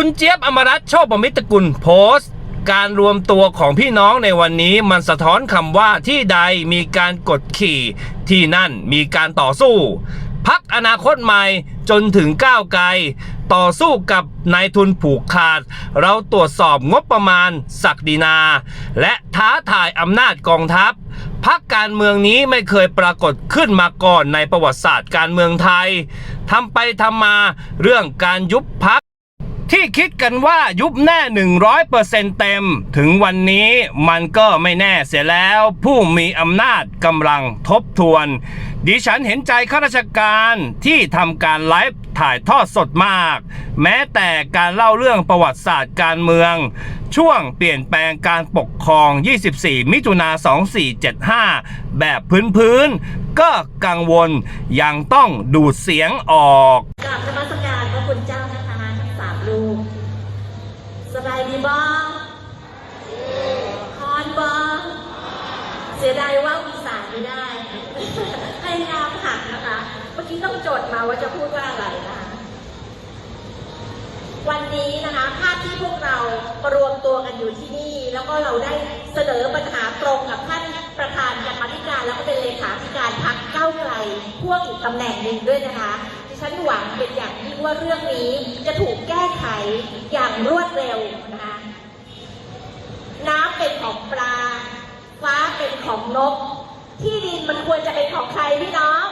คุณเจี๊ยบอมรัตน์โชคประมิตรกุลโพสต์ การรวมตัวของพี่น้องในวันนี้มันสะท้อนคำว่าที่ใดมีการกดขี่ที่นั่นมีการต่อสู้ พักอนาคตใหม่จนถึงก้าวไกล ต่อสู้กับนายทุนผูกขาด เราตรวจสอบงบประมาณ ศักดินา และท้าทายอำนาจกองทัพพักการเมืองนี้ไม่เคยปรากฏขึ้นมาก่อนในประวัติศาสตร์การเมืองไทยทำไปทำมาเรื่องการยุบพัก ที่คิดกันว่ายุบแน่ 100%เต็ม ถึงวันนี้มันก็ไม่แน่เสียแล้วผู้มีอำนาจกำลังทบทวน ดิฉันเห็นใจข้าราชการที่ทำการไลฟ์ถ่ายทอดสดมาก แม้แต่การเล่าเรื่องประวัติศาสตร์การเมือง ช่วงเปลี่ยนแปลงการปกครอง 24 มิถุนา2475 แบบพื้นๆ ก็กังวลยังต้องดูดเสียงออกกราบนมัสการพระคุณเจ้า ลูกสบายดีบ้างคอนบ้างเสียดายว่าอีสานไม่ได้ให้ยามหักนะคะ เมื่อกี้ต้องจดมาว่าจะพูดว่าอะไรนะคะ วันนี้นะคะภาพที่พวกเรารวมตัวกันอยู่ที่นี่ แล้วก็เราได้เสนอปัญหาตรงกับท่านประธานกรรมธิการ แล้วก็เป็นเลขาธิการพักเก้าไกลพ่วงอีกตำแหน่งหนึ่งด้วยนะคะ ฉันหวังเป็นอย่างยิ่งว่าเรื่องนี้จะถูกแก้ไขอย่างรวดเร็วนะคะน้ำเป็นของปลา ฟ้าเป็นของนก ที่ดินมันควรจะเป็นของใครพี่น้อง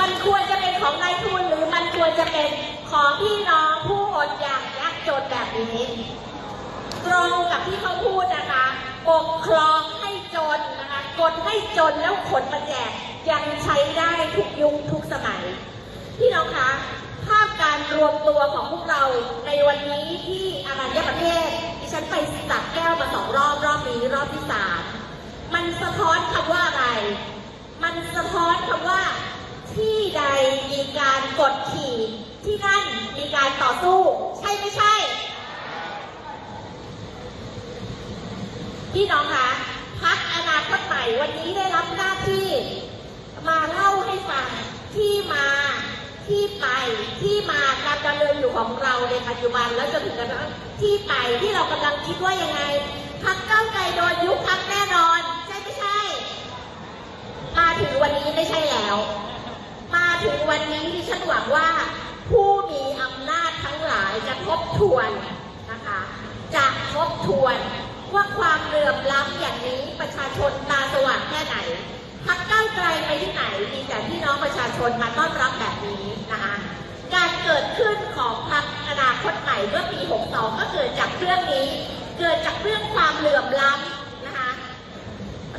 มันควรจะเป็นของนายทุนหรือมันควรจะเป็นของพี่น้องผู้อดอยากยากจนแบบนี้ตรงกับที่เขาพูดนะคะปกครองให้จนนะคะกดให้จนแล้วขนมาแจก ยังใช้ได้ทุกยุคทุกสมัย พี่น้องคะ ภาพการรวมตัวของพวกเราในวันนี้ที่อารัญญประเทศ ดิฉันไปสักแก้วมาสองรอบรอบนี้รอบที่สามมันสะท้อนคำว่าอะไร มันสะท้อนคำว่า ที่ใดมีการกดขี่ที่นั่นมีการต่อสู้ ใช่ไม่ใช่ พี่น้องคะพักอนาคตใหม่วันนี้ได้รับหน้าที่ มาเล่าให้ฟัง ที่มาที่ไปที่มาการดำเนินอยู่ของเราในปัจจุบันแล้วจนถึงกระทั่งที่ไปที่เรากำลังคิดว่ายังไงพักเก้าวไกลโดนยุบพักแน่นอน ใช่ไม่ใช่ มาถึงวันนี้ไม่ใช่แล้ว มาถึงวันนี้ดิฉันหวังว่า ผู้มีอำนาจทั้งหลายจะทบทวนนะคะจะทบทวนว่าความเหลื่อมล้ำอย่างนี้ประชาชนตาสว่างแค่ไหน พักก้าวไกลไป ที่ไหนมีแต่พี่น้องประชาชนมาต้อนรับแบบนี้นะคะ การเกิดขึ้นของพรรคอนาคตใหม่เมื่อปี 62 ก็เกิดจากเรื่องนี้ เกิดจากเรื่องความเหลื่อมล้ำนะคะ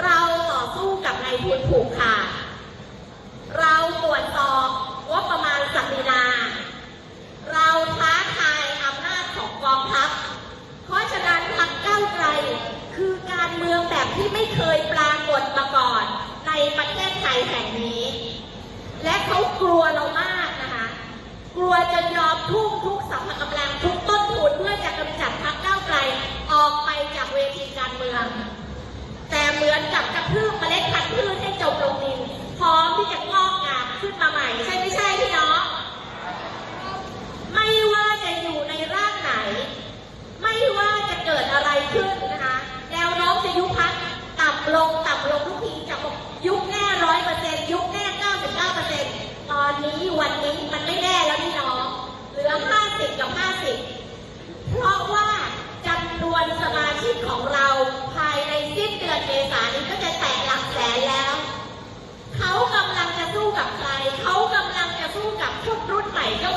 เราต่อสู้กับนายทุนผูกขาด เราตรวจสอบงบประมาณศักดินาเราท้าทายอำนาจของกองทัพ เพราะฉะนั้นพักเก้าวไกลคือการเมืองแบบที่ไม่เคยปรากฏ ประเทศไทยแห่งนี้ และเขากลัวเรามากนะคะ กลัวจะยอมทุ่มทุกสรรพกำลังทุกต้นทุนเพื่อจะกำจัดพักเก้าวไกลออกไปจากเวทีการเมือง แต่เหมือนกับกระพืชเมล็ดพันธุ์พืชให้จมลงดิน พร้อมที่จะงอกงามขึ้นมาใหม่ ใช่ไม่ใช่พี่น้องไม่ว่าจะอยู่ในร่างไหน ไม่ว่าจะเกิดอะไรขึ้นนะคะแนวโน้มจะยุบพักต่ำลง สมาชิกของเราภายในสิ้นเดือนเมษายนนี้ก็จะแตะหลักแสนแล้ว เขากำลังจะสู้กับใคร เขากำลังจะสู้กับชุดรุ่นใหม่ก็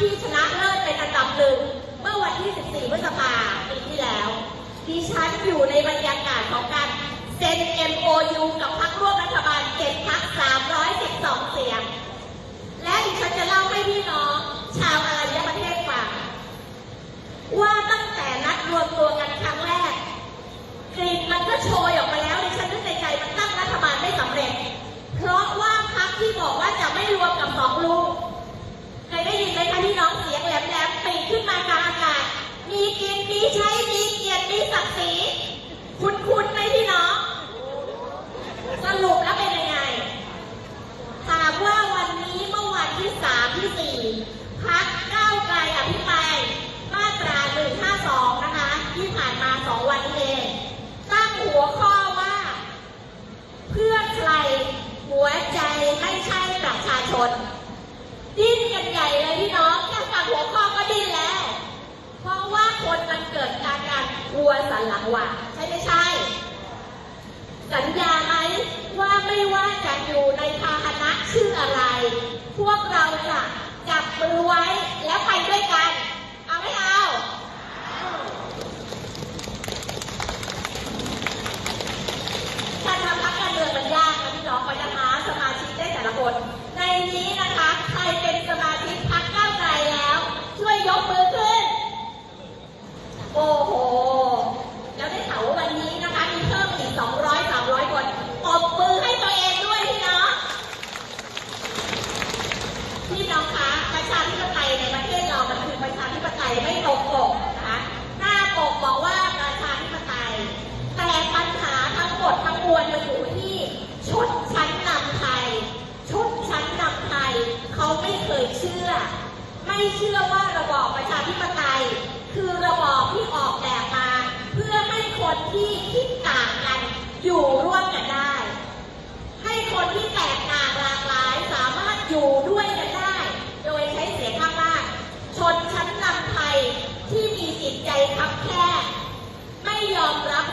ที่ชนะเลิศเป็นอันดับหนึ่งเมื่อวันที่ 14 พฤษภาปีที่แล้ว ดิฉันอยู่ในบรรยากาศของการเซ็น MOU กับพรรคร่วมรัฐบาล7พรรค312 เสียง และดิฉันจะเล่าให้พี่น้อง ชาวอารยประเทศฟังว่าตั้งแต่นัดรวมตัวกันครั้งแรกกลิ่นมันก็โชยออกมาแล้วดิฉันนึกในใจมันตั้งรัฐบาลไม่สำเร็จ เพราะว่าพรรคที่บอกว่า กินมีใช้มีเกียรติมีศักดิ์ศรีคุณคุณไหมพี่น้องสรุปแล้วเป็นยังไงถามว่าวันนี้เมื่อวันที่สามที่สี่พักก้าวไกลอภิปรายมาตรา152นะคะ ที่ผ่านมาสองวันนี้เองตั้งหัวข้อว่า เพื่อใครหัวใจไม่ใช่ประชาชน ดิ้นกันใหญ่เลยพี่น้องแค่ฟังหัวข้อก็ดิ้นแล้ว เพราะว่าคนมันเกิดอาการกลัวสันหลังหวาใช่ไม่ใช่ สัญญาไหมว่าไม่ว่าจะอยู่ในพาหนะชื่ออะไร พวกเราจะจับมือไว้แล้วไปด้วยกัน เอาไม่เอา การทำพักการเมืองมันยากนะพี่น้องกว่าจะหาสมาชิกได้แต่ละคน ในนี้นะคะ ใครเป็นสมาชิกพักก้าวไกลแล้ว ช่วยยกมือขึ้น โอ้โห แล้วได้ข่าวว่าวันนี้นะคะ มีเพิ่มอีก 200 300 คนปรบมือให้ตัวเองด้วยพี่น้อง พี่น้องคะประชาธิปไตยในประเทศเรา มันคือประชาธิปไตยไม่ตรงปกนะคะ หน้าปกบอกว่าประชาธิปไตย แต่ปัญหาทั้ง หมดทั้งมวลมาอยู่ที่ชนชั้นนำไทยชนชั้นนำไทย เขาไม่เคยเชื่อ ไม่เชื่อว่าระบอบประชาธิปไตย คือระบอบที่ออกแบบมา เพื่อให้คนที่คิดต่างกันอยู่ร่วมกันได้ ให้คนที่แตกต่างหลากหลายสามารถอยู่ด้วยกันได้ โดยใช้เสียงข้างมาก ชนชั้นนำไทยที่มีจิตใจคับแคบไม่ยอมรับ